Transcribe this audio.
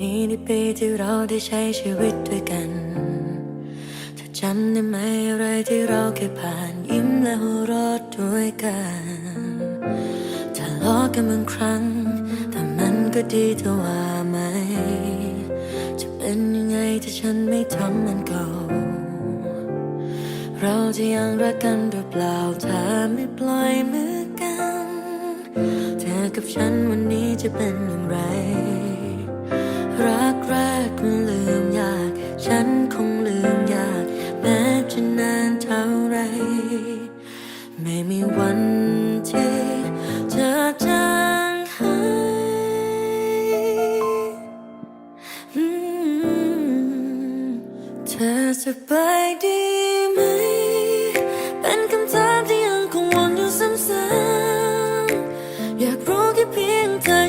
นี้ในปีที่เราได้ใช้ชีวิตด้วยกันเธอจำได้ไหมอะไรที่เราเคยผ่านยิ้มและหัวเราะด้วยกันทะเลาะกันบางครั้ง แต่มันก็ดีเธอว่าไหม จะเป็นยังไงถ้าฉันไม่ทำมันเก่าเราจะยังรักกันหรือเปล่าถ้าไม่ปล่อยมือกัน เธอกับฉันวันนี้จะเป็นอย่างไร ไม่มีวันที่เธอจางหายเธอสบายดีไหม เป็นคำถามที่ยังคงวนอยู่ซ้ำๆอยากรู้แค่เพียงเธอ